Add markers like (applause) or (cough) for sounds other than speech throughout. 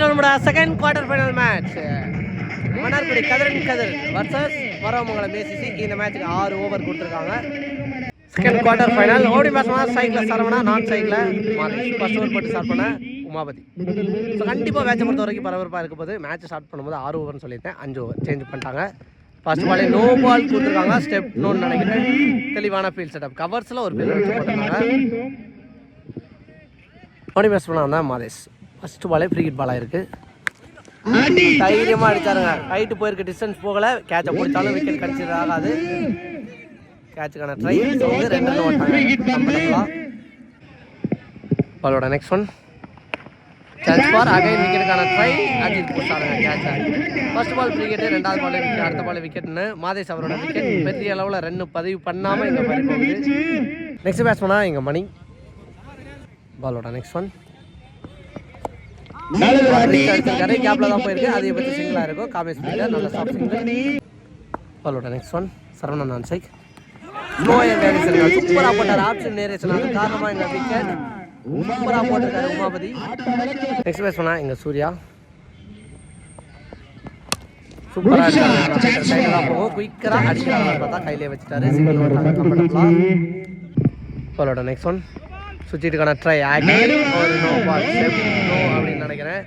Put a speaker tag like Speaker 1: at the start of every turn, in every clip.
Speaker 1: நம்மளோட second quarter final match Mannargudi Kathiran Kathir versus Varavamangalam மேசிசி இந்த மேட்ச்சுக்கு ஆறு ஓவர் கொடுத்துருக்காங்க. செகண்ட் குவார்டர் ஃபைனல் ஓடி பேசணும் சைக்கிளில் சரவணா நான் சைக்கிளில் ஃபர்ஸ்ட் ஓவர் போட்டு ஸ்டார்ட் பண்ண உமாபதி. ஸோ கண்டிப்பாக மேட்சை பொறுத்த வரைக்கும் பரபரப்பாக இருக்க போது மேட்ச் ஸ்டார்ட் பண்ணும்போது ஆறு ஓவர்னு சொல்லியிருந்தேன். அஞ்சு ஓவர் சேஞ்ச் பண்ணிட்டாங்க. ஃபர்ஸ்ட் பாலே நோ பால் கொடுத்துருக்காங்க. ஸ்டெப் நோன்னு நினைக்கிறேன். தெளிவான ஃபீல்ட் செட்டப் கவர்ஸில் ஒரு பேர் போட்டிருக்காங்க ஓடி பேட்ஸ்மேனாக தான் மாதேஷ். ஃபர்ஸ்ட் பாலே ஃப்ரீ ஹிட் பாலாக இருக்கு. தைரியமாக அடிச்சாருங்க. ஹைட்டு போயிருக்க டிஸ்டன்ஸ் போகல. கேட்சை பிடிச்சாலும் விக்கெட் கடிச்சது ஆகாது. கேட்சுக்கான ட்ரை வந்து ரெண்டு ரன் ஓட்டாங்க பாலோட next one chance for again விக்கெட்டுக்கான try Ajith பிடிச்சாருங்க கேட்சை ஃபர்ஸ்ட் பால் விக்கெட்டு ரெண்டாவது பால் விக்கெட் அடுத்த பால் விக்கெட்னு மாதேஷ் அவரோட விக்கெட் பெரிய அளவில் ரன் பதிவு பண்ணாமல் இங்கே பறி போகுது. நெக்ஸ்ட் பேட்ஸ்மேனா இங்கே மணி. பாலோட நெக்ஸ்ட் ஒன் அடிச்சிருக்காரு கேப்ல தான் போயிருக்கு. அதை பற்றி சிங்கிளாக இருக்கும் காமேஷ் பிளேயர் நல்ல சாஃப்ட் சிங்கிள் பாலோட நெக்ஸ்ட் ஒன் சரவணன் நான் சைக் வேரியேஷன் சூப்பராக போட்டார். ஆப்ஷன் நேரேஷன் அது காரணமாக எங்கள் விக்கெட் சூப்பராக போட்டிருக்காரு உமாபதி. நெக்ஸ்ட் பேஸ் பண்ணா எங்கள் சூர்யா. சூப்பராக இருக்காங்க போகும். குயிக்கராக அடிக்கிறாங்க பார்த்தா கையிலே வச்சுட்டாரு. சிங்கிள் ஓட்டாங்க கம்ஃபர்டபுளாக பாலோட நெக்ஸ்ட் ஒன் சுற்றிட்டுக்கான ட்ரை ஆகி ஒரு நோ பால் நோ அப்படின்னு நினைக்கிறேன்.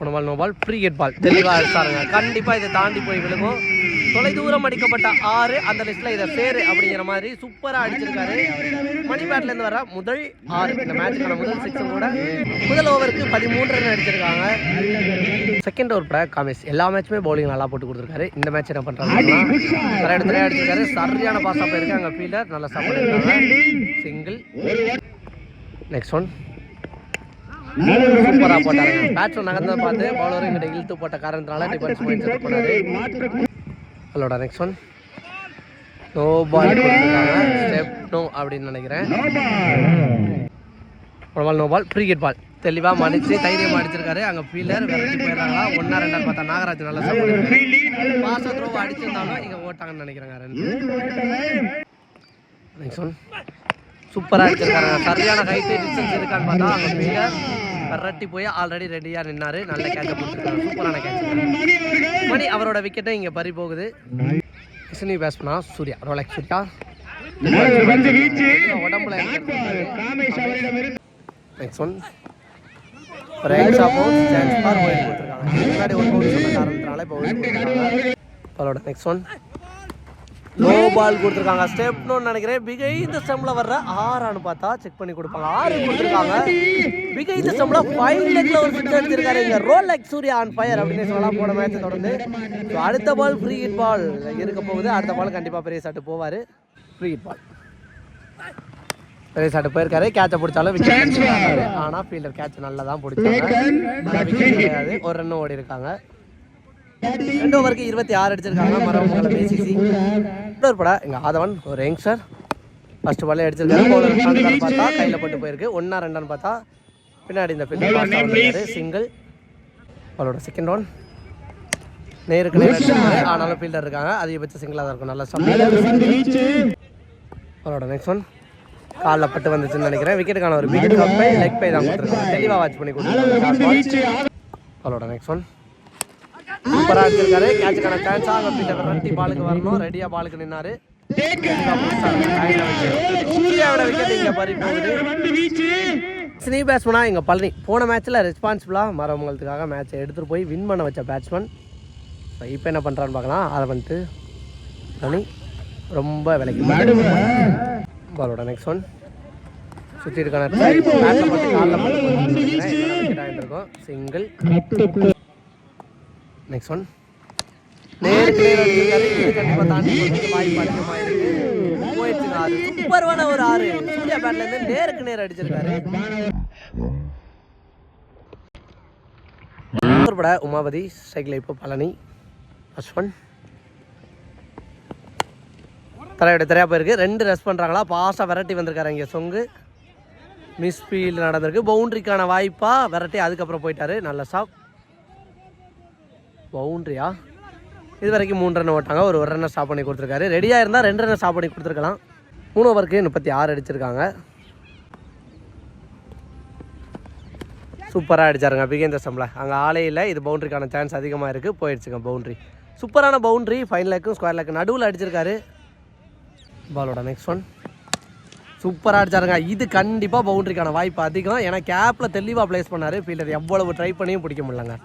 Speaker 1: ஒரு ball no ball free hit ball தெளிவாக அடிச்சாருங்க கண்டிப்பாக இதை தாண்டி போய் விழுகும். தொலை தூரம் அடிக்கப்பட்ட ஆறு அந்த லிஸ்ட்ல இதை சேரு அப்படிங்கிற மாதிரி சூப்பராக அடிச்சிருக்காரு. மணி பேட்ல இருந்து வர முதல் ஆறு இந்த மேட்சுக்கான முதல் சிக்ஸும் கூட முதல் ஓவருக்கு பதிமூன்று ரன் அடிச்சிருக்காங்க. செகண்ட் ஓவர் பட காமேஷ் எல்லா மேட்சுமே பவுலிங் நல்லா போட்டு கொடுத்துருக்காரு. இந்த மேட்ச் என்ன பண்றாங்க தர இடத்துல அடிச்சிருக்காரு. சரியான பாஸ் போயிருக்கு அங்கே ஃபீல்டர் நல்லா சப்போர்ட் இருக்காங்க சிங்கிள் நெக்ஸ்ட் ஒன் சூப்பராக போட்டாங்க பேட்ஸ்மேன் நகர்ந்ததை பார்த்து பவுலரும் இங்கிட்ட இழுத்து போட்ட காரணத்தினால டிஃபென்ஸ் பாயிண்ட் செட் பண்ணாரு அதோட next one no ball step no அப்படின்னு நினைக்கிறேன். ஒரு பால் நோ பால் ஹிட் பால் தெளிவாக மன்னிச்சு தைரியம் அடிச்சிருக்காரு. அங்கே ஃபீல்டர் விரட்டி போயிடுறாங்களா? ஒன்றா ரெண்டா பார்த்தா நாகராஜ் நல்லா சப்போர்ட் பாச த்ரோ அடிச்சிருந்தாலும் இங்கே ஓட்டாங்கன்னு நினைக்கிறேங்க நெக்ஸ்ட் ஒன் சூப்பராக அடிச்சிருக்காரு சரியான ஹைட்டு டிஸ்டன்ஸ் இருக்கான்னு பார்த்தா அங்கே ஃபீல்டர் விரட்டி போய் ஆல்ரெடி ரெடியாக நின்னாரு. நல்ல கேட்ச போட்டுருக்காரு சூப்பரான கேட்ச் மணி அவரோட விக்கெட்டை இங்கே பறி போகுது. கிருஷ்ணி பேட்ஸ்மனா சூர்யா. ரோலக் சூர்யா உடம்புல next one extra bounce chance கொடுத்துருக்காங்க. முன்னாடி ஒரு இப்போ கொடுத்துருக்காங்க. அவரோட நெக்ஸ்ட் ஒன் லோ பால் கொடுத்துருக்காங்க. ஸ்டெப்னு நினைக்கிறேன். பிகைந்த ஸ்டெம்ல வர்ற ஆறான்னு பார்த்தா செக் பண்ணி கொடுப்பாங்க. ஆறு கொடுத்துருக்காங்க. பிகைந்த ஸ்டெம்ல ஃபைவ் லெக்ல ஒரு சிக்ஸ் அடிச்சிருக்காரு இங்க role leg Surya on fire அப்படின்னு சொல்லலாம். போன மேட்ச் தொடர்ந்து. அடுத்த பால் ஃப்ரீ ஹிட் பால் இருக்க போகுது. அடுத்த பால் கண்டிப்பா பெரிய சாட்டு போவாரு. ஃப்ரீ ஹிட் பால் பெரிய சாட்டு போயிருக்காரு. கேட்சை பிடிச்சாலும் விக்கெட் ஆனா ஃபீல்டர் கேட்ச் நல்லா தான் பிடிச்சாங்க ஒரு ரன் ஓடி இருக்காங்க ரெண்டு ஓவருக்கு இருபத்தி ஆறு அடிச்சிருக்காங்க. மரவங்களை பேசிசி இன்னொரு படம் எங்க ஆதவன் ஒரு யங்ஸ்டர் ஃபர்ஸ்ட் பாலே அடிச்சிருக்காரு. பவுலர் பார்த்தா கையில் பட்டு போயிருக்கு. ஒன்றா ரெண்டான்னு பார்த்தா பின்னாடி இந்த ஃபீல்டர் சிங்கிள் அவளோட செகண்ட் ஒன் நேருக்கு நேர் ஆனாலும் ஃபீல்டர் இருக்காங்க. அதிகபட்ச சிங்கிளாக தான் இருக்கும். நல்ல சம்பளம் அவளோட நெக்ஸ்ட் ஒன் காலில் பட்டு வந்துச்சுன்னு நினைக்கிறேன். விக்கெட்டுக்கான ஒரு விக்கெட் கப்பை லெக் பை தான் கொடுத்துருக்காங்க. தெளிவாக வாட்ச் பண்ணி கொடுத்துருக்காங்க. அவளோட நெக்ஸ்ட் ஒன் சூப்பராக அடிச்சிருக்காரு. கேட்சுக்கான சான்ஸாக அங்கே பீட்டர் ரெட்டி பாலுக்கு வரணும். ரெடியாக பாலுக்கு நின்னாரு. சூர்யாவோட விக்கெட் இங்கே பறி போகுது. ஸ்னீ பேட்ஸ்மனா இங்கே பழனி. போன மேட்ச்சில் ரெஸ்பான்சிபிளாக மரவங்களுக்காக மேட்சை எடுத்துகிட்டு போய் வின் பண்ண வச்ச பேட்ஸ்மேன் இப்போ என்ன பண்ணுறான்னு பார்க்கலாம். அதை வந்துட்டு பழனி ரொம்ப விலைக்கு பாலோட நெக்ஸ்ட் ஒன் சுற்றி இருக்கான காலில் இருக்கும் சிங்கிள் நெக்ஸ்ட் ஒன் நேருக்கு நேர் அடிச்சிருக்காரு இது கண்டிப்பா தாண்டி வாய்ப்பு அதிகமா இருக்கு போயிடுச்சுங்க ஆறு சூப்பர்வான ஒரு ஆறு. சூர்யா பேட்ல இருந்து நேருக்கு நேர் அடிச்சிருக்காரு. பட உமாபதி சைக்கிள் இப்போ பழனி. ஃபர்ஸ்ட் ஒன் தரையோட திரையா போயிருக்கு. ரெண்டு ரெஸ்ட் பண்ணுறாங்களா பாஸ்ட்டாக விரட்டி வந்திருக்காரு இங்கே சொங்கு. மிஸ் ஃபீல்டு நடந்திருக்கு. பவுண்ட்ரிக்கான வாய்ப்பாக விரட்டி அதுக்கப்புறம் போயிட்டாரு. நல்ல ஸ்டாப் பவுண்ட்ரியா? இது வரைக்கும் மூணு ரன் ஓட்டாங்க. ஒரு ஒரு ரன்னை ஸ்டாப் பண்ணி கொடுத்துருக்காரு. ரெடியாக இருந்தால் ரெண்டு ரன்னை ஸ்டாப் பண்ணி கொடுத்துருக்கலாம். மூணு ஓவருக்கு முப்பத்தி ஆறு அடிச்சிருக்காங்க. சூப்பராக அடிச்சாருங்க பிகேந்திர சம்பள அங்கே ஆலையில் இது பவுண்டரிக்கான சான்ஸ் அதிகமாக இருக்குது போயிடுச்சுங்க பவுண்டரி. சூப்பரான பவுண்டரி. ஃபைன் லேக்கும் ஸ்கொயர் லேக்கு நடுவில் அடிச்சிருக்காரு. பாலோட நெக்ஸ்ட் ஒன் சூப்பராக அடிச்சாருங்க. இது கண்டிப்பாக பவுண்டரிக்கான வாய்ப்பு அதிகம். ஏன்னா கேப்பில் தெளிவாக ப்ளேஸ் பண்ணார். ஃபீல்டர் எவ்வளவு ட்ரை பண்ணியும் பிடிக்க முடியலங்க.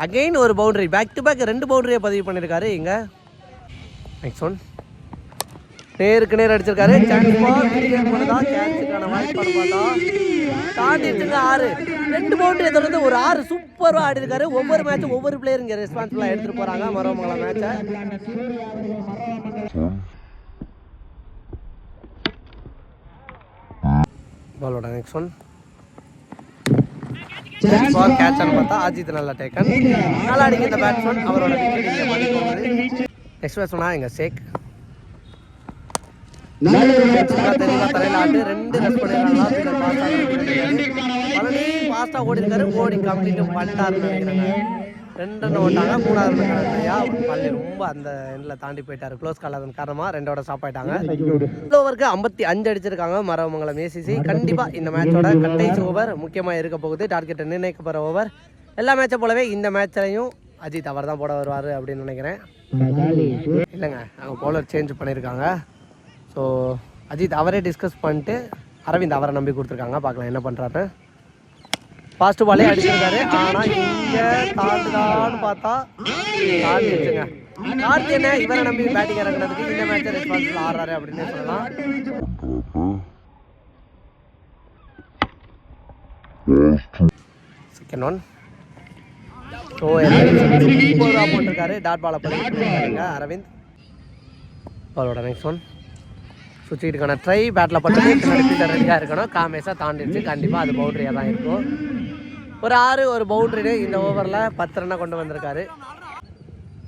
Speaker 1: அகைன் ஒரு பவுண்டரி பேக் டு பேக் ரெண்டு பவுண்டரியை பதிவு பண்ணியிருக்காரு இங்கே. நெக்ஸ்ட் ஒன் நேருக்கு நேர் அடிச்சிருக்காரு. ஆறு. ரெண்டு பவுண்டரியை தொடர்ந்து ஒரு ஆறு சூப்பராக ஆடி இருக்காரு ஒவ்வொரு மேட்சும் ஒவ்வொரு பிளேயர் இங்கே ரெஸ்பான்சிபிளாக எடுத்துகிட்டு போகிறாங்க மரமங்கலம் மேட்சை பாலோட நெக்ஸ்ட் ஒன் ஃபார் கேட்ச்னு பார்த்தா அஜித் நல்லா டேக்கன் நல்லா அடிக்க இந்த பேட்ஸ்மேன் அவரோட நெக்ஸ்ட் பேட்ஸ்மனா எங்க சேக் தெளிவா தலையில ஆட்டு ரெண்டு ரன் பண்ணிருக்காங்க. பழனி ஃபாஸ்டா ஓடி இருக்காரு ஓடி கம்ப்ளீட் பண்ணிட்டாருன்னு நினைக்கிறாங்க ரெண்டு ஓட்டாங்க மூணாவது ஐயா. பள்ளி ரொம்ப அந்த எண்ணில் தாண்டி போயிட்டாரு. க்ளோஸ் கால் அதன் காரணமாக ரெண்டோட ஸ்டாப் ஆயிட்டாங்க. இந்த ஓவருக்கு ஐம்பத்தி அஞ்சு அடிச்சிருக்காங்க மரமங்கலம் ஏசிசி கண்டிப்பாக இந்த மேட்சோட கடைசி ஓவர் முக்கியமாக இருக்க போகுது. டார்கெட்டை நிர்ணயிக்கப்படுற ஓவர் எல்லா மேட்சை போலவே இந்த மேட்ச்லையும் அஜித் அவர் தான் போட வருவார் அப்படின்னு நினைக்கிறேன். இல்லைங்க அவங்க போலர் சேஞ்ச் பண்ணியிருக்காங்க ஸோ அஜித் அவரே டிஸ்கஸ் பண்ணிட்டு அரவிந்த் அவரை நம்பி கொடுத்துருக்காங்க. பார்க்கலாம் என்ன பண்ணுறாரு ஃபாஸ்ட் பாலே அடிச்சிருக்காரு ஆனால் இங்கே தாண்டுதான்னு பார்த்தா தாண்டி வச்சுங்க கார்த்தி என்ன? இவரை நம்பி பேட்டிங் இறங்குறதுக்கு இந்த மேட்சை ரெஸ்பான்சிபிள் ஆடுறாரு அப்படின்னு சொல்லலாம். செகண்ட் ஒன் ஸோ சூப்பராக போட்டிருக்காரு. டாட் பாலை பண்ணிருக்காருங்க அரவிந்த். பாலோட நெக்ஸ்ட் ஒன் சுற்றிட்டுக்கான ட்ரை பேட்டில் பட்டு ஃபீல்டர் ரெடியாக இருக்கணும். காமேஸாக தாண்டிடுச்சு. கண்டிப்பாக அது பவுண்டரியாக தான் இருக்கும். ஒரு ஆறு ஒரு பவுண்டரி இந்த ஓவரில் பத்து ரன்னை கொண்டு வந்திருக்காரு.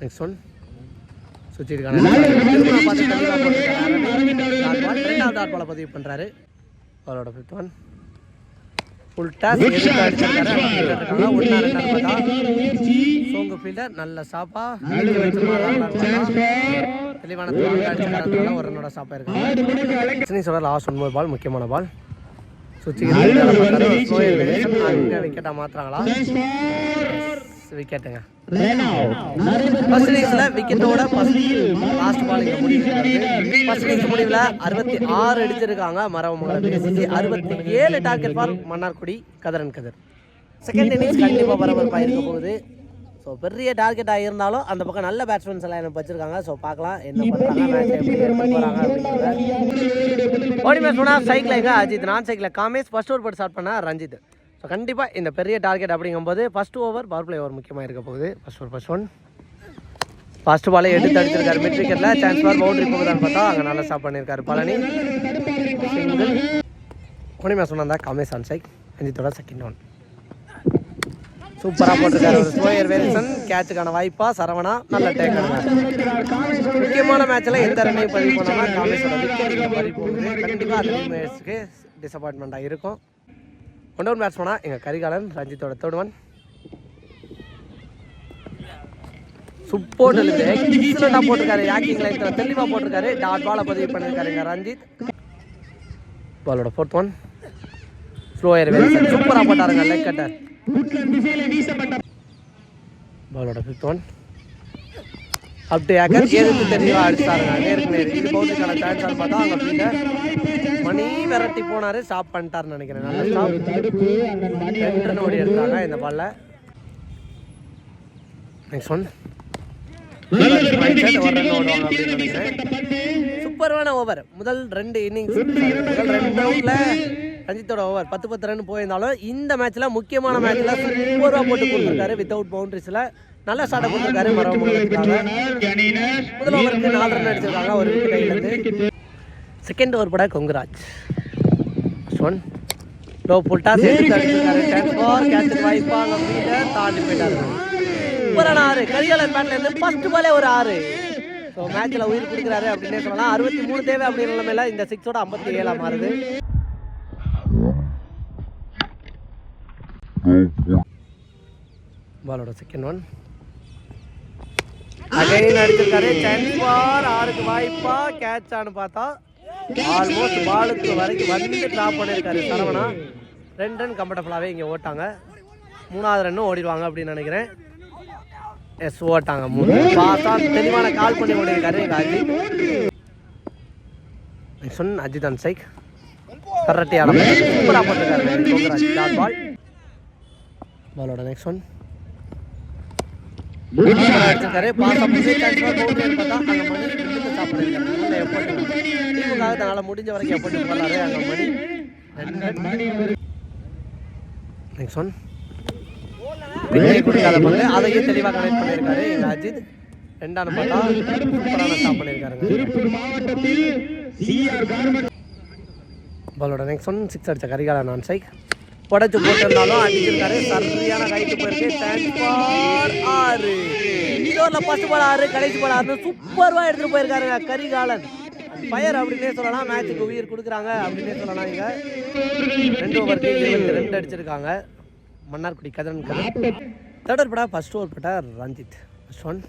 Speaker 1: நெக்ஸ்ட் ஒன் சுற்றிட்டுக்கான ரெண்டாவது டாட் பாலை பதிவு பண்ணுறாரு அவரோட ஃபிஃப்த் ஒன் ஃபுல் டாஸ் சோங்க ஃபீல்டர் நல்ல சாப்பா. தெளிவான ஒரு ரன்னோட சாப்பா இருக்கு லாஸ்ட் ஒன்பது பால் முக்கியமான பால் விக்கெட்டாக மாற்றுறாங்களா விக்கெட்டுங்க. ஃபர்ஸ்ட் இன்னிங்ஸில் விக்கெட்டோட லாஸ்ட் பால் இங்கே முடிவு ஃபர்ஸ்ட் இன்னிங்ஸ் முடிவில் அறுபத்தி ஆறு அடிச்சிருக்காங்க. மரவமங்கல பேசி அறுபத்தி ஏழு டார்கெட் ஃபார் மன்னார்குடி கதரன் கதர். செகண்ட் இன்னிங்ஸ் கண்டிப்பாக பரபரப்பாக இருக்க போகுது. ஸோ பெரிய டார்கெட்டாக இருந்தாலும் அந்த பக்கம் நல்ல பேட்ஸ்மேன்ஸ் எல்லாம் எனக்கு வச்சிருக்காங்க. ஸோ பார்க்கலாம் என்ன பண்ணுறாங்க ஓடி மேட்ச் போனால் சைக்கிள் அஜித் நான் சைக்கிள் காமேஷ் ஃபர்ஸ்ட் ஓவர் போட்டு ஸ்டார்ட் பண்ண ரஞ்சித். ஸோ கண்டிப்பாக இந்த பெரிய டார்கெட் அப்படிங்கும்போது first over power play over முக்கியமாக இருக்க போகுது. First over first one first பாலே எடுத்து அடிச்சிருக்காரு மிட் விக்கெட்டில் சான்ஸ் பால் பவுண்டரி போகுதான்னு பார்த்தா அங்கே நல்லா ஸ்டாப் பண்ணியிருக்காரு பழனி. சிங்கிள் மேட்ச் சொன்னா காமேஷ் ஆன் சைக் ரஞ்சித்தோட செகண்ட் ஒன் சூப்பராக போட்டிருக்காரு. ஒரு ஸ்லோயர் வேரியேஷன் கேட்சுக்கான வாய்ப்பா சரவணா நல்ல டேக்கர் முக்கியமான மேட்ச்சில் எந்த ரன்னையும் பதிவு பண்ணோம்னா காமேஷோட விக்கெட் பதிவு போகுது. கண்டிப்பாக அந்த டிசப்பாயின்மெண்ட்டாக இருக்கும். ஒன் டவுன் பேட்ஸ்மேனா எங்கள் கரிகாலன் ரஞ்சித்தோட தோடுவன். ஒன் சூப்பர் எக்ஸலண்டாக போட்டிருக்காரு. யாக்கிங் லைன் தெளிவாக போட்டிருக்காரு. டாட் பாலை பதிவு பண்ணியிருக்காருங்க ரஞ்சித். பாலோட ஃபோர்த் ஒன் ஸ்லோயர் வேரியேஷன் சூப்பராக போட்டாருங்க லைக் கட்டர் பாலோட ஃபிஃப்த் ஒன் அப்படி ஏக்கர் எதுக்கு தெளிவாக அடிச்சாருங்க நேருக்கு நேர் இது பவுண்டரிக்கான சான்ஸ் பார்த்தா அங்கே ஃபீல்டர் மணி விரட்டி போனாரு. ஸ்டாப் பண்ணிட்டாருன்னு நினைக்கிறேன். நல்ல ஸ்டாப் ஓடி எடுத்தாங்க இந்த பால்ல. நெக்ஸ்ட் ஒன் சூப்பரான ஓவர் முதல் ரெண்டு இன்னிங்ஸ் முதல் ரெண்டு ரவுண்ட்ல ரஞ்சித்தோட ஓவர் பத்து பத்து ரன் போயிருந்தாலும் இந்த மேட்ச்ல முக்கியமான மேட்ச்ல சூப்பராக போட்டு கொடுத்துருக்காரு வித்தவுட் பவுண்டரிஸ்ல நல்ல ஸ்டார்ட் கொடுத்துருக்காரு முதல் ஓவருக்கு நாலு ரன் அடிச்சிருக்காங்க. ஒரு விக்கெட் செகண்ட் ஓவர் பட கொங்குராஜ். ஒன் லோ புல்டா சேர்த்து கேட்ச் வாய்ப்பாங்க. ஃபீல்டர் தாண்டி போயிட்டாரு. சூப்பரான ஆறு. கரிகாலன் பேட்ல இருந்து ஃபர்ஸ்ட் பாலே ஒரு ஆறு. ஸோ மேட்ச்ல உயிர் கொடுக்குறாரு அப்படின்னே சொல்லலாம். அறுபத்தி மூணு தேவை அப்படின்ற நிலைமையில இந்த சிக்ஸோட ஐம்பத்தி ஏழா மாறுது பாலோட செகண்ட் ஒன் அகைன் அடிச்சிருக்காரு. சான்ஸ் ஃபார் ஆறுக்கு வாய்ப்பா. கேட்ச் ஆனு பார்த்தா ஆல்மோஸ்ட் பாலுக்கு வரைக்கும் வந்து ட்ராப் பண்ணியிருக்காரு சரவணா. ரெண்டு ரன் கம்ஃபர்டபுளாகவே இங்கே ஓட்டாங்க. மூணாவது ரன்னும் ஓடிடுவாங்க அப்படின்னு நினைக்கிறேன். எஸ் ஓட்டாங்க மூணு. பார்த்தா தெளிவான கால் பண்ணி ஓடிருக்காரு எங்கள் அஜித் சொன்ன அஜித் அண்ட் சைக் கரட்டி ஆடம் சூப்பராக போட்டிருக்காரு. பால் பாலோட நெக்ஸ்ட் ஒன் அடிச்சிருக்காரு பாஸ் அப்படியே கேட்ச் பவுண்டரி பார்த்தா சாப்பிடுறாரு உள்ள எஃபோர்ட் டீமுக்காக தங்களால் முடிஞ்ச வரைக்கும் அங்கே மணி நெக்ஸ்ட் ஒன் கொடுக்காத அதையும் தெளிவாக கனெக்ட் பண்ணியிருக்காரு எங்க அஜித் ரெண்டாம் சூப்பரான ஸ்டாப் பண்ணியிருக்காருங்க பாலோட நெக்ஸ்ட் ஒன் சிக்ஸ் அடிச்ச கரிகால நான் சைக் உடச்சு போட்டிருந்தாலும் அடிச்சிருக்காரு. சரியான ரைட்டு போயிருக்கு. டைம் ஃபார் ஆறு. இதோட ஃபர்ஸ்ட் பால் ஆறு கடைசி பால் ஆறு சூப்பராக எடுத்துட்டு போயிருக்காருங்க கரிகாலன். ஃபயர் அப்படின்னே சொல்லலாம். மேட்சுக்கு உயிர் கொடுக்குறாங்க அப்படின்னே சொல்லலாம் இங்க. ரெண்டு ஓவர் ரெண்டு அடிச்சிருக்காங்க. மன்னார்குடி கதன் கதன் தேர்ட் படா ஃபர்ஸ்ட் ஓவர் பட்டா ரஞ்சித். ஃபர்ஸ்ட் ஒன்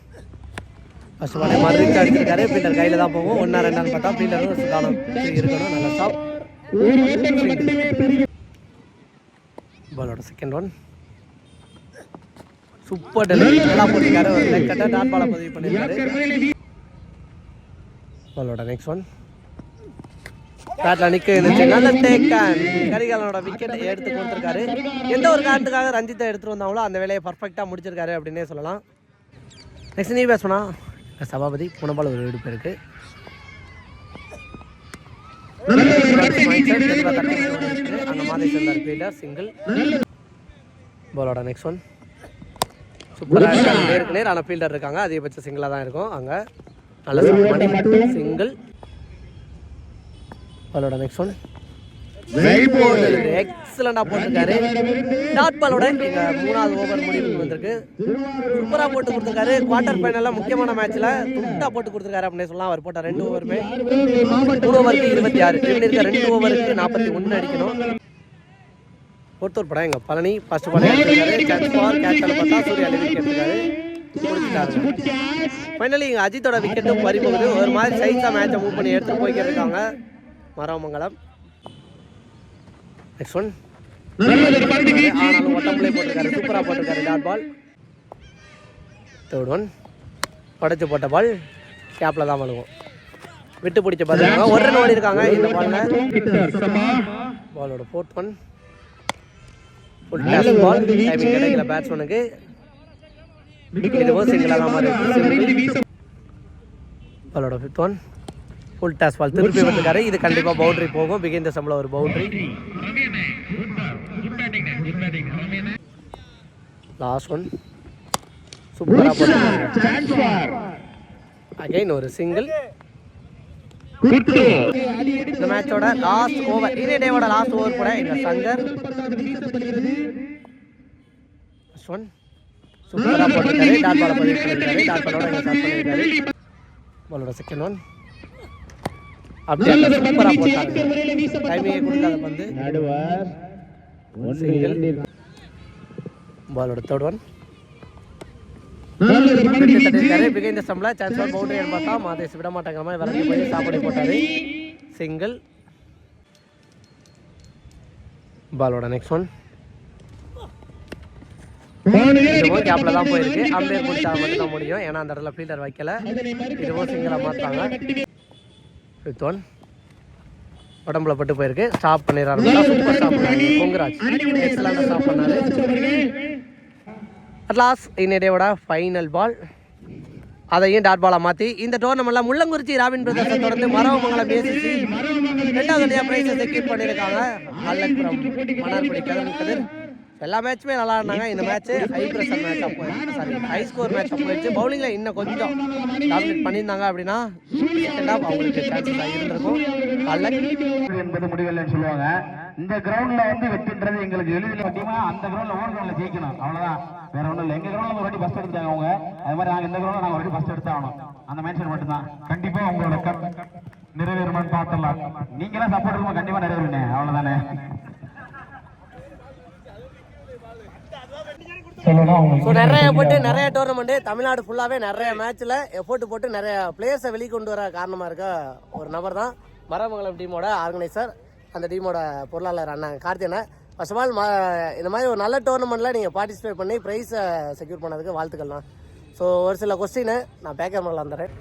Speaker 1: ஃபர்ஸ்ட் பாலே மாதிரி அடிச்சிருக்காரு. ஃபீல்டர் கையில் தான் போகும். ஒன்றா ரெண்டான்னு பார்த்தா ஃபீல்டரும் சுத்தானம் இருக்கணும். நல்ல ஸ்டாப் பாலோட செகண்ட் ஒன் சூப்பர் டெலிவரி நல்லா போட்டிருக்காரு ஒரு லெக் கட்ட டாட் பாலை பதிவு பண்ணியிருக்காரு பாலோட நெக்ஸ்ட் ஒன் பேட்ல நிக்க இருந்துச்சு நல்ல கரிகாலனோட விக்கெட் எடுத்து கொடுத்துருக்காரு எந்த ஒரு காரணத்துக்காக ரஞ்சித்தை எடுத்துட்டு வந்தாங்களோ அந்த வேலையை பர்ஃபெக்டாக முடிச்சிருக்காரு அப்படின்னே சொல்லலாம். நெக்ஸ்ட் நீ பேச சபாபதி போன பால் ஒரு எடுப்பு இருக்கு ஃபீல்டர் சிங்கிள் பாலோட நெக்ஸ்ட் ஒன் சூப்பராக நேருக்கு நேர் ஆனால் ஃபீல்டர் இருக்காங்க. அதிகபட்ச சிங்கிளாக தான் இருக்கும். அங்கே நல்ல சிங்கிள் பாலோட நெக்ஸ்ட் ஒன் எக்ஸலண்டா போட்டிருக்காரு. டாட் பாலோட எங்க மூணாவது ஓவர் முடிவுக்கு வந்திருக்கு. சூப்பரா போட்டு கொடுத்துருக்காரு. குவார்டர் ஃபைனல்ல முக்கியமான மேட்ச்ல துட்டா போட்டு கொடுத்துருக்காரு அப்படின்னு சொல்லலாம். அவர் போட்ட ரெண்டு ஓவருமே மூணு ஓவருக்கு இருபத்தி ஆறு. இருக்க ரெண்டு ஓவருக்கு நாற்பத்தி ஒன்று அடிக்கணும். ஒருத்தர் படம் எங்க பழனி ஃபர்ஸ்ட் பால் எடுத்திருக்காரு கேட்ச் பால் கேட்ச் பார்த்தா சூர்யா விக்கெட் எடுத்திருக்காரு. கொடுத்துட்டாரு. ஃபைனலி இங்க அஜித்தோட விக்கெட்டும் பறி போகுது ஒரு மாதிரி சைஸா மேட்சை மூவ் பண்ணி எடுத்து போய்க்கிட்டு இருக்காங்க மரமங்கலம். நெக்ஸ்ட் ஒன் ஆனாலும் ஒட்டம் பிளே போட்டிருக்காரு. சூப்பரா போட்டிருக்காரு டாட் பால். தேர்ட் ஒன் உடச்சு போட்ட பால். கேப்ல தான் விழுவும் விட்டு பிடிச்ச பார்த்துருக்காங்க ஒரு ரன் ஓடி இருக்காங்க இந்த பால்ல பாலோட ஃபோர்த் ஒன் கிடைக்கல பேட்ஸ்மேனுக்கு தான் மாதிரி பாலோட fifth one full toss ball திருப்பி வந்துருக்காரு இது கண்டிப்பாக பவுண்டரி போகும். பிகிந்த சம்பளம் ஒரு பவுண்டரி லாஸ்ட் ஒன் சூப்பராக போட்டு அகைன் ஒரு சிங்கிள் இந்த மேட்சோட லாஸ்ட் ஓவர் இதே டேவோட லாஸ்ட் ஓவர் கூட எங்க சங்கர். ஒன் சூப்பராக போட்டிருக்காரு டாட் பாலை பதிவு பண்ணியிருக்காரு டாட் பாலோட எங்க ஸ்டார்ட் பண்ணியிருக்காரு பாலோட செகண்ட் ஒன் அப்படியே சூப்பராக போட்டாங்க. டைமிங்கே கொடுக்காத பந்து. பாலோட தேர்ட் ஒன் பிகைந்த ஸ்டம்ல சான்ஸ் பால் பவுண்டரி பார்த்தா மாதேஷ் விட மாட்டாங்க மாதிரி விரட்டி போய் சாப்பாடு போட்டாரு. சிங்கிள் பாலோட நெக்ஸ்ட் ஒன் இதுவும் கேப்ல தான் போயிருக்கு. அம்பேர் பிடிச்சா மட்டும் தான் முடியும். ஏன்னா அந்த இடத்துல ஃபீல்டர் வைக்கல. இதுவும் சிங்கிளா மாத்தாங்க ஃபிஃப்த் ஒன் உடம்புல பட்டு போயிருக்கு. ஸ்டாப் பண்ணிடுறாரு. சூப்பர் ஸ்டாப் பண்ணாரு பொங்கராஜ் எக்ஸலண்டாக ஸ்டாப் பண்ணாரு அட்லாஸ் இன்னையோட ஃபைனல் பால் அதையும் டாட் பாலாக மாற்றி இந்த டோர்னமெண்ட்டில் முள்ளங்குறிச்சி ராபின் பிரதர்ஸை தொடர்ந்து மரவமங்கலம் பேசிச்சு. ரெண்டாவது அடியாக ப்ரைஸை செக்யூர் பண்ணியிருக்காங்க. அல்லக்குரம் மன்னார்குடி கதிர் கதிர் எல்லா மேட்சுமே நல்லா இருந்தாங்க இந்த மேட்ச் ஹை ப்ரெஷர் மேட்சாக போயிடுச்சு. சாரி ஹை ஸ்கோர் மேட்சாக போயிடுச்சு. பவுலிங்கில் இன்னும் கொஞ்சம் டாமினேட் பண்ணியிருந்தாங்க அப்படின்னா செகண்ட் அவங்களுக்கு சான்சஸ் இருந்திருக்கும்.
Speaker 2: என்பது முடிவில்லைன்னு சொல்லுவாங்க. இந்த கிரவுண்ட்ல வந்து வெற்றின்றது எங்களுக்கு எளிதில் முக்கியமா அந்த கிரவுண்ட்ல ஓவர் கிரவுண்ட்ல ஜெயிக்கணும். அவ்வளவுதான். வேற ஒண்ணும் இல்லை. எங்க கிரவுண்ட்ல ஒரு வாட்டி ஃபர்ஸ்ட் எடுத்தாங்க அவங்க. அது மாதிரி நாங்க இந்த கிரவுண்ட்ல நாங்க ஒரு வாட்டி ஃபர்ஸ்ட் எடுத்தாகணும். அந்த மைண்ட் மட்டும்தான். கண்டிப்பா உங்களோட நிறைவேறுமான்னு பார்த்துடலாம். நீங்க எல்லாம் சப்போர்ட் இருக்கும் கண்டிப்பா நிறைவேறுனே அவ்வளவுதானே? சொல்லணும்
Speaker 1: ஸோ நிறைய போட்டு நிறைய டோர்னமெண்ட் தமிழ்நாடு ஃபுல்லாகவே நிறைய மேட்ச்சில் எஃபோர்ட் போட்டு நிறைய பிளேயர்ஸை வெளிக்கொண்டு வர காரணமாக இருக்க ஒரு நபர் தான் மரமங்கலம் டீமோட ஆர்கனைசர் அந்த டீமோட பொருளாளர் அண்ணன் கார்த்தியனை ஃபர்ஸ்ட் ஆஃப் ஆல் இந்த மாதிரி ஒரு நல்ல டோர்னமெண்ட்டில் நீங்கள் பார்ட்டிசிபேட் பண்ணி ப்ரைஸை செக்யூர் பண்ணதுக்கு வாழ்த்துக்கள்லாம் ஸோ ஒரு சில கொஸ்டின் நான் பேக் கேமராவில் வந்துடுறேன்.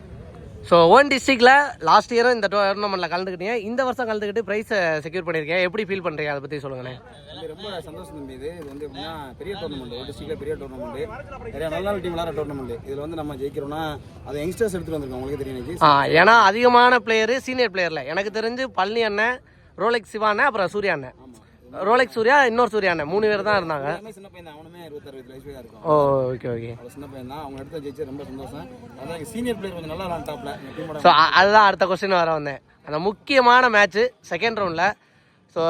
Speaker 1: ஸோ ஓன் டிஸ்ட்ரிக்டில் லாஸ்ட் இயரும் இந்த டோர்னமெண்ட்டில் கலந்துக்கிட்டீங்க. இந்த வருஷம் கலந்துக்கிட்டு ப்ரைஸை செக்யூர் பண்ணியிருக்கேன் எப்படி ஃபீல் பண்ணுறீங்க அதை பற்றி சொல்லுங்களேன்.
Speaker 3: தம்பி ரொம்ப சந்தோஷம் தம்பி இது. இது வந்து எப்படின்னா பெரிய டோர்னமெண்ட் ஒரு டிஸ்ட்ரிக்ட்ல பெரிய டோர்னமெண்ட் நிறைய நல்ல நல்ல டீம் விளாட டோர்னமெண்ட் இதுல வந்து நம்ம ஜெயிக்கிறோம்னா அதை யங்ஸ்டர்ஸ் எடுத்துட்டு வந்திருக்கோம் உங்களுக்கு தெரியும்
Speaker 1: ஏன்னா அதிகமான பிளேயரு சீனியர் பிளேயரில் எனக்கு தெரிஞ்சு பழனி அண்ணன் ரோலெக்ஸ் சிவா அண்ணன் அப்புறம் சூர்யா அண்ணன். ரோலெக்ஸ் சூர்யா இன்னொரு சூர்யா அண்ணன். மூணு பேர் தான் இருந்தாங்க.
Speaker 3: சின்ன பையன் தான். அவனுமே இருபத்தாறு வயசு தான் இருக்கும்
Speaker 1: ஓ ஓகே ஓகே
Speaker 3: சின்ன பையன் தான். அவங்க எடுத்து ஜெயிச்சு ரொம்ப சந்தோஷம். அதான் சீனியர் பிளேயர் கொஞ்சம் நல்லா விளாண்டாப்ல.
Speaker 1: ஸோ அதுதான் அடுத்த கொஸ்டின் வர வந்தேன். அந்த முக்கியமான மேட்ச்சு செகண்ட் ரவுண்டில் ஸோ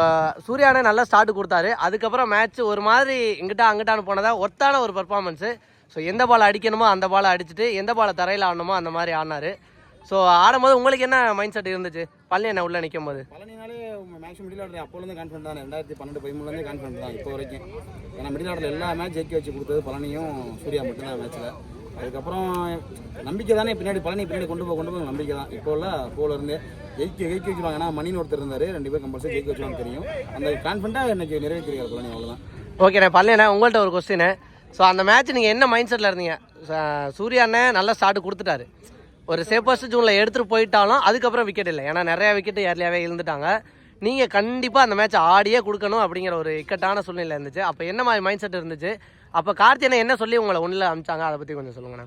Speaker 1: சூர்யா நல்லா ஸ்டார்ட் கொடுத்தாரு. அதுக்கப்புறம் மேட்ச் ஒரு மாதிரி இங்கிட்ட அங்கிட்டான்னு போனதா ஒத்தான ஒரு பர்ஃபார்மன்ஸு ஸோ எந்த பால் அடிக்கணுமோ அந்த பாலை அடிச்சுட்டு எந்த பாலை தரையில் ஆடணுமோ அந்த மாதிரி ஆடினாரு. ஸோ ஆடும்போது உங்களுக்கு என்ன மைண்ட் செட் இருந்துச்சு? பழனி என்ன உள்ள நிற்கும் போது
Speaker 3: பழனினாலே மேக்ஸிமம் மிடில் ஆர்டர் அப்போலேருந்து கான்ஃபிடன்ட் தான். ரெண்டாயிரத்தி பன்னெண்டு பதிமூணுலேருந்து கான்ஃபிடன்ட் தான் இப்போ வரைக்கும். ஏன்னா மிடில் ஆர்டர் எல்லா மேட்ச் ஜெயிக்க வச்சு கொடுத்தது பழனியும் சூர்யா மட்டும்தான் மேட்ச்சில் அதுக்கப்புறம் நம்பிக்கை தானே பின்னாடி பழனி பின்னாடி கொண்டு போக கொண்டு போக நம்பிக்கை தான். இப்போ உள்ள போல இருந்து ஜெயிக்க ஜெயிக்க வச்சுருவாங்க ஏன்னா மணின்னு ஒருத்தர் இருந்தார். ரெண்டு பேரும் கம்பல்சரி ஜெயிக்க வச்சுருவாங்க தெரியும். அந்த கான்ஃபிடண்ட்டாக எனக்கு நிறைவேற்றிருக்காரு பழனி அவ்வளோதான்
Speaker 1: ஓகேண்ணே பள்ளியண்ணே உங்கள்கிட்ட ஒரு கொஸ்டின் ஸோ அந்த மேட்ச் நீங்கள் என்ன மைண்ட் செட்டில் இருந்தீங்க? சூர்யா அண்ணன் நல்லா ஸ்டார்ட் கொடுத்துட்டாரு. ஒரு சேஃபஸ்ட் ஜூனில் எடுத்துகிட்டு போயிட்டாலும் அதுக்கப்புறம் விக்கெட் இல்லை. ஏன்னா நிறையா விக்கெட் ஏர்லியாகவே இருந்துட்டாங்க நீங்கள் கண்டிப்பாக அந்த மேட்ச் ஆடியே கொடுக்கணும் அப்படிங்கிற ஒரு இக்கட்டான சூழ்நிலை இருந்துச்சு. அப்போ என்ன மாதிரி மைண்ட் செட் இருந்துச்சு? அப்போ கார்த்தி அண்ணன் என்ன சொல்லி உங்களை ஒன்றில் அமிச்சாங்க? அதை பற்றி கொஞ்சம் சொல்லுங்கண்ணே.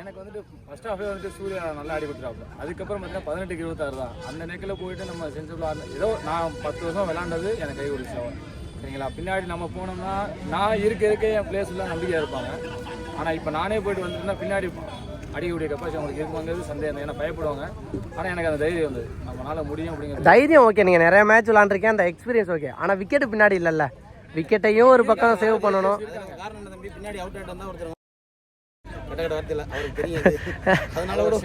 Speaker 4: எனக்கு வந்துட்டு ஃபர்ஸ்ட் ஹாஃபே வந்துட்டு சூர்யா நல்லா அடி கொடுத்துறாப்புல அதுக்கப்புறம் பார்த்தீங்கன்னா பதினெட்டுக்கு இருபத்தாறு தான். அந்த நேக்கில் போயிட்டு நம்ம ஆடின ஏதோ நான் பத்து வருஷம் விளாண்டது எனக்கு கை கொடுச்சு சரிங்களா? பின்னாடி நம்ம போனோம்னா நான் இருக்க இருக்க என் பிளேஸ்லாம் நம்பிக்கையாக இருப்பாங்க. ஆனால் இப்போ நானே போயிட்டு வந்திருந்தா பின்னாடி அடிக்கக்கூடிய கப்பாசி அவங்களுக்கு இருக்குமாங்கிறது சந்தேகம். ஏன்னா பயப்படுவாங்க. ஆனால் எனக்கு அந்த தைரியம் வந்தது. நம்மளால முடியும் அப்படிங்கிறது.
Speaker 1: தைரியம் ஓகே நீங்கள் நிறைய மேட்ச் விளாண்டுருக்கேன் அந்த எக்ஸ்பீரியன்ஸ் ஓகே ஆனால் விக்கெட் பின்னாடி இல்லைல்ல. விக்கெட்டையும் ஒரு பக்கம் சேவ் பண்ணணும்.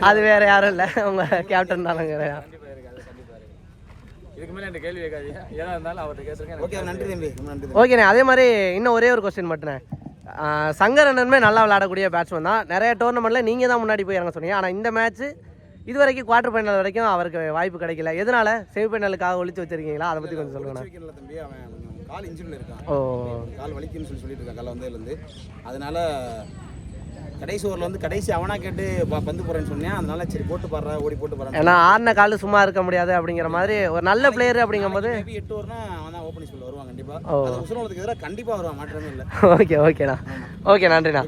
Speaker 1: அது வேற யாரும் இல்லை. உங்க கேப்டன் தானங்க. ஓகேண்ணே அதே மாதிரி இன்னும் ஒரே ஒரு கொஸ்டின் மட்டுண்ணே சங்கர் அண்ணனுமே நல்லா விளையாடக்கூடிய பேட்ஸ்மேன் தான். நிறைய டோர்னமெண்ட்டில் நீங்கள் தான் முன்னாடி போய் இறங்க சொன்னீங்க. ஆனால் இந்த மேட்ச் இது வரைக்கும் குவார்டர் ஃபைனல் வரைக்கும் அவருக்கு வாய்ப்பு கிடைக்கல. எதனால? செமி ஃபைனலுக்காக ஒழிச்சு வச்சிருக்கீங்களா? அதை பற்றி கொஞ்சம் சொல்லுங்கண்ணா.
Speaker 3: கால் இன்ஜுரியில் இருக்கான்.
Speaker 1: ஓ.
Speaker 3: கால் வலிக்குன்னு சொல்லி சொல்லிட்டு இருக்கான் காலை வந்ததுலேருந்து அதனால கடைசி ஓவரில் வந்து கடைசி அவனா கேட்டு பந்து போறேன்னு சொன்னேன். அதனால சரி போட்டு பாடுறா ஓடி போட்டு பாடுறேன்
Speaker 1: ஏன்னா ஆடின கால் சும்மா இருக்க முடியாது அப்படிங்கிற மாதிரி ஒரு நல்ல பிளேயர் அப்படிங்கும்போது
Speaker 3: மேபி எட்டு ஓவர்னா அவன் தான் ஓப்பனிங் சொல்ல வருவான் கண்டிப்பா.
Speaker 1: ஓ.
Speaker 3: அது உசுரவத்துக்கு எதிராக கண்டிப்பா வருவான் மாற்றமே இல்லை. (laughs)
Speaker 1: ஓகே ஓகேண்ணா. ஓகே நன்றிண்ணா.